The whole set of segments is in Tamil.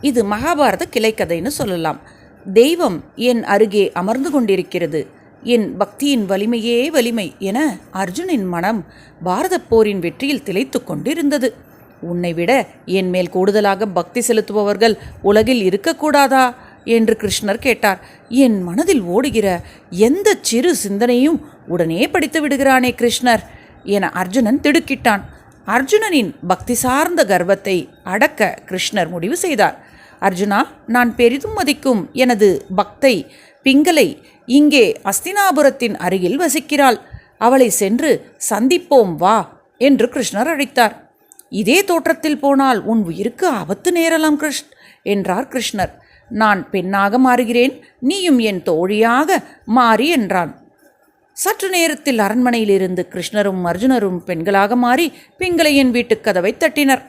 இது மகாபாரத கிளைக்கதைன்னு சொல்லலாம். தெய்வம் என் அருகே அமர்ந்து கொண்டிருக்கிறது. என் பக்தியின் வலிமையே வலிமை என அர்ஜுனின் மனம் பாரதப் போரின் வெற்றியில் திளைத்து கொண்டிருந்தது. உன்னை விட என் மேல் கூடுதலாக பக்தி செலுத்துபவர்கள் உலகில் இருக்கக்கூடாதா? என்று கிருஷ்ணர் கேட்டார். என் மனதில் ஓடுகிற எந்த சிறு சிந்தனையும் உடனே படித்து விடுகிறானே கிருஷ்ணர் என அர்ஜுனன் திடுக்கிட்டான். அர்ஜுனனின் பக்தி சார்ந்த கர்வத்தை அடக்க கிருஷ்ணர் முடிவு செய்தார். அர்ஜுனா நான் பெரிதும் மதிக்கும் எனது பக்தை பிங்களை இங்கே அஸ்தினாபுரத்தின் அருகில் வசிக்கிறாள். அவளை சென்று சந்திப்போம் வா என்று கிருஷ்ணர் அழைத்தார். இதே தோற்றத்தில் போனால் உன் உயிருக்கு ஆபத்து நேரலாம் கிருஷ் என்றார் கிருஷ்ணர். நான் பெண்ணாக மாறுகிறேன் நீயும் என் தோழியாக மாறி என்றான். சற்று நேரத்தில் அரண்மனையிலிருந்து கிருஷ்ணரும் அர்ஜுனரும் பெண்களாக மாறி பிங்களையின் வீட்டுக் கதவை தட்டினர்.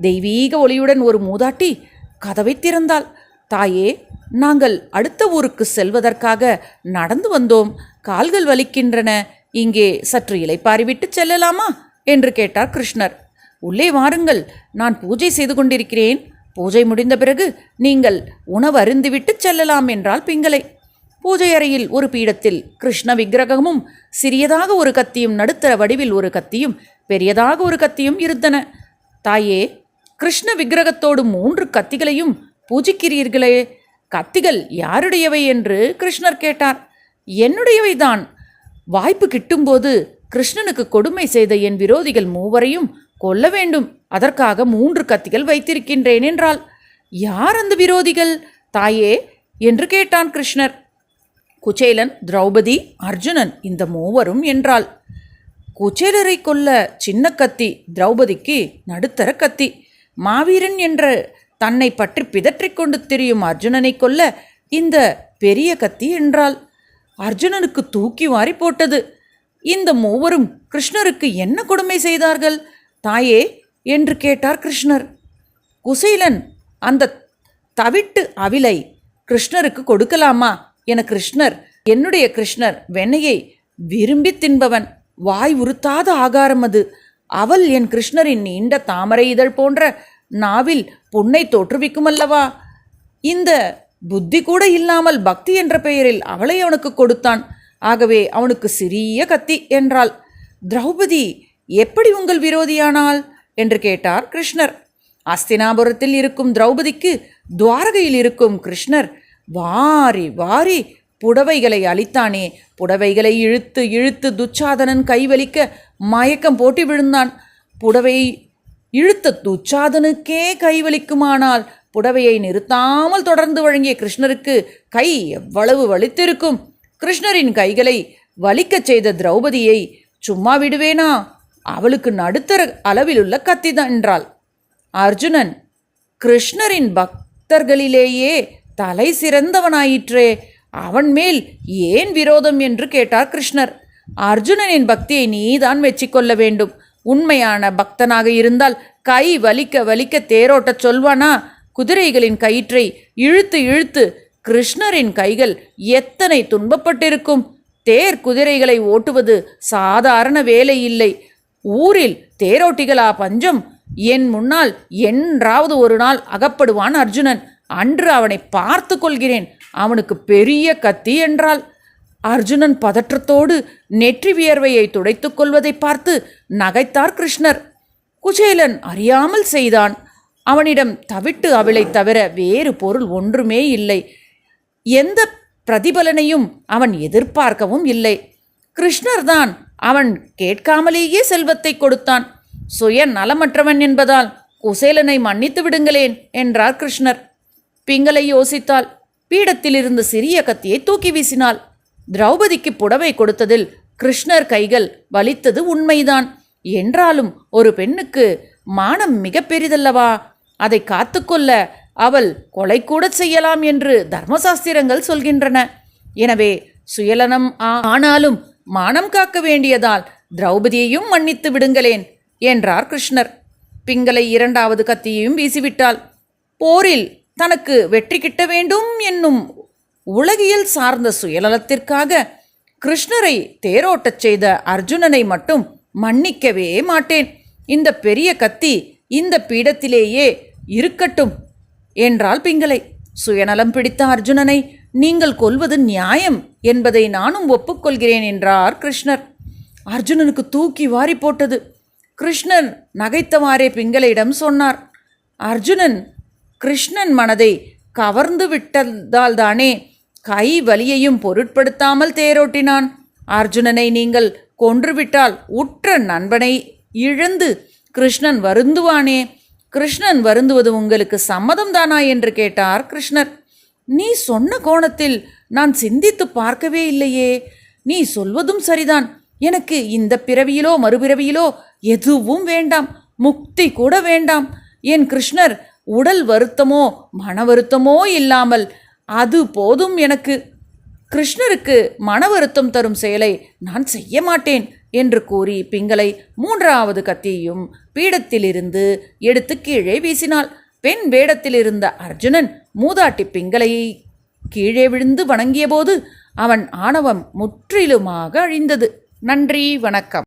தெய்வீக ஒளியுடன் ஒரு மூதாட்டி கதவை திறந்தாள். தாயே நாங்கள் அடுத்த ஊருக்கு செல்வதற்காக நடந்து வந்தோம். கால்கள் வலிக்கின்றன. இங்கே சற்று இலைப்பாரிவிட்டு செல்லலாமா? என்று கேட்டார் கிருஷ்ணர். உள்ளே வாருங்கள். நான் பூஜை செய்து கொண்டிருக்கிறேன். பூஜை முடிந்த பிறகு நீங்கள் உணவு செல்லலாம் என்றால் பிங்களை பூஜை அறையில் ஒரு பீடத்தில் கிருஷ்ண விக்கிரகமும் சிறியதாக ஒரு கத்தியும் நடுத்தர வடிவில் ஒரு கத்தியும் பெரியதாக ஒரு கத்தியும் இருந்தன. தாயே கிருஷ்ண விக்கிரகத்தோடு மூன்று கத்திகளையும் பூஜிக்கிறீர்களே. கத்திகள் யாருடையவை என்று கிருஷ்ணர் கேட்டார். என்னுடையவைதான். வாய்ப்பு கிட்டும்போது கிருஷ்ணனுக்கு கொடுமை செய்த என் விரோதிகள் மூவரையும் கொல்ல வேண்டும். அதற்காக மூன்று கத்திகள் வைத்திருக்கின்றேன் என்றால் யார் அந்த விரோதிகள்? தாயே என்று கேட்டான் கிருஷ்ணர். குச்சேலன் திரௌபதி அர்ஜுனன் இந்த மூவரும் என்றாள். குச்சேலரை கொல்ல சின்ன கத்தி திரௌபதிக்கு நடுத்தர கத்தி. மாவீரன் என்ற தன்னை பற்றி பிதற்றிக் கொண்டு திரியும் அர்ஜுனனை கொல்ல இந்த பெரிய கத்தி என்றாள். அர்ஜுனனுக்கு தூக்கி வாரி போட்டது. இந்த மூவரும் கிருஷ்ணருக்கு என்ன கொடுமை செய்தார்கள்? தாயே என்று கேட்டார் கிருஷ்ணர். குசேலன் அந்த தவிட்டு அவிலை கிருஷ்ணருக்கு கொடுக்கலாமா? என கிருஷ்ணர் என்னுடைய கிருஷ்ணர் வெண்ணையை விரும்பி தின்பவன் வாய் உறுத்தாத ஆகாரம் அது. அவள் என் கிருஷ்ணரின் நீண்ட தாமரை இதழ் போன்ற நாவில் புண்ணை தோற்றுவிக்கும் அல்லவா இந்த புத்தி கூட இல்லாமல் பக்தி என்ற பெயரில் அவளை அவனுக்கு கொடுத்தான். ஆகவே அவனுக்கு சிறிய கத்தி என்றாள். திரௌபதி எப்படி உங்கள் விரோதியானாள் என்று கேட்டார் கிருஷ்ணர். அஸ்தினாபுரத்தில் இருக்கும் திரௌபதிக்கு துவாரகையில் இருக்கும் கிருஷ்ணர் வாரி வாரி புடவைகளை அளித்தானே புடவைகளை இழுத்து இழுத்து துச்சாதனன் கைவலிக்க மயக்கம் போட்டு விழுந்தான். புடவை இழுத்த துச்சாதனுக்கே கைவலிக்குமானால் புடவையை நிறுத்தாமல் தொடர்ந்து வழங்கிய கிருஷ்ணருக்கு கை எவ்வளவு வலித்திருக்கும். கிருஷ்ணரின் கைகளை வலிக்கச் செய்த திரௌபதியை சும்மா விடுவேனா? அவளுக்கு நடுத்தர அளவிலுள்ள கத்திதான் என்றாள். அர்ஜுனன் கிருஷ்ணரின் பக்தர்களிலேயே தலை சிறந்தவனாயிற்றே. அவன் மேல் ஏன் விரோதம் என்று கேட்டார் கிருஷ்ணர். அர்ஜுனனின் பக்தியை நீதான் மெச்சிக்கொள்ள வேண்டும். உண்மையான பக்தனாக இருந்தால் கை வலிக்க வலிக்க தேரோட்டச் சொல்வானா? குதிரைகளின் கயிற்றை இழுத்து இழுத்து கிருஷ்ணரின் கைகள் எத்தனை துன்பப்பட்டிருக்கும்? தேர் குதிரைகளை ஓட்டுவது சாதாரண வேலை இல்லை. ஊரில் தேரோட்டிகளா பஞ்சம்? என் முன்னால் என்றாவது ஒரு நாள் அகப்படுவான் அர்ஜுனன். அன்று அவனை பார்த்து கொள்கிறேன். அவனுக்கு பெரிய கத்தி என்றால் அர்ஜுனன் பதற்றத்தோடு நெற்றி வியர்வையை துடைத்துக் கொள்வதை பார்த்து நகைத்தார் கிருஷ்ணர். குச்சேலன் அறியாமல் செய்தான். அவனிடம் தவிட்டு அவளை தவிர வேறு பொருள் ஒன்றுமே இல்லை. எந்த பிரதிபலனையும் அவன் எதிர்பார்க்கவும் இல்லை. கிருஷ்ணர் தான் அவன் கேட்காமலேயே செல்வத்தை கொடுத்தான். சுய நலமற்றவன் என்பதால் குசேலனை மன்னித்து விடுங்களேன் என்றார் கிருஷ்ணர். பிங்களை யோசித்தாள். பீடத்தில் இருந்த சிறிய கத்தியை தூக்கி வீசினாள். திரௌபதிக்கு புடவை கொடுத்ததில் கிருஷ்ணர் கைகள் வலித்தது உண்மைதான். என்றாலும் ஒரு பெண்ணுக்கு மானம் மிக பெரிதல்லவா? அதை காத்துக்கொள்ள அவள் கொலை கூட செய்யலாம் என்று தர்மசாஸ்திரங்கள் சொல்கின்றன. எனவே சுயலனம் ஆனாலும் மானம் காக்க வேண்டியதால் திரௌபதியையும் மன்னித்து விடுங்களேன் என்றார் கிருஷ்ணர். பிங்களை இரண்டாவது கத்தியையும் வீசிவிட்டாள். போரில் தனக்கு வெற்றி கிட்ட வேண்டும் என்னும் உலகியல் சார்ந்த சுயநலத்திற்காக கிருஷ்ணரை தேரோட்டச் செய்த அர்ஜுனனை மட்டும் மன்னிக்கவே மாட்டேன். இந்த பெரிய கத்தி இந்த பீடத்திலேயே இருக்கட்டும் என்றாள் பிங்களை. சுயநலம் பிடித்த அர்ஜுனனை நீங்கள் கொல்வது நியாயம் என்பதை நானும் ஒப்புக்கொள்கிறேன் என்றார் கிருஷ்ணர். அர்ஜுனனுக்கு தூக்கி வாரி போட்டது. கிருஷ்ணன் நகைத்தவாறே பிங்களையிடம் சொன்னார். அர்ஜுனன் கிருஷ்ணன் மனதை கவர்ந்து விட்டதால் தானே கை வலியையும் பொருட்படுத்தாமல் தேரோட்டினான். அர்ஜுனனை நீங்கள் கொன்றுவிட்டால் உற்ற நண்பனை இழந்து கிருஷ்ணன் வருந்துவானே? கிருஷ்ணன் வருந்துவது உங்களுக்கு சம்மதம்தானா என்று கேட்டார் கிருஷ்ணர். நீ சொன்ன கோணத்தில் நான் சிந்தித்து பார்க்கவே இல்லையே. நீ சொல்வதும் சரிதான். எனக்கு இந்த பிறவியிலோ மறுபிறவியிலோ எதுவும் வேண்டாம். முக்தி கூட வேண்டாம். என் கிருஷ்ணர் உடல் வருத்தமோ மன வருத்தமோ இல்லாமல் அது போதும் எனக்கு. கிருஷ்ணருக்கு மன வருத்தம் தரும் செயலை நான் செய்ய மாட்டேன் என்று கூறி பிங்களை மூன்றாவது கத்தியையும் பீடத்திலிருந்து எடுத்து கீழே வீசினாள். பெண் வேடத்தில் இருந்த அர்ஜுனன் மூதாட்டி பிங்களையை கீழே விழுந்து வணங்கியபோது அவன் ஆணவம் முற்றிலுமாக அழிந்தது. நன்றி வணக்கம்.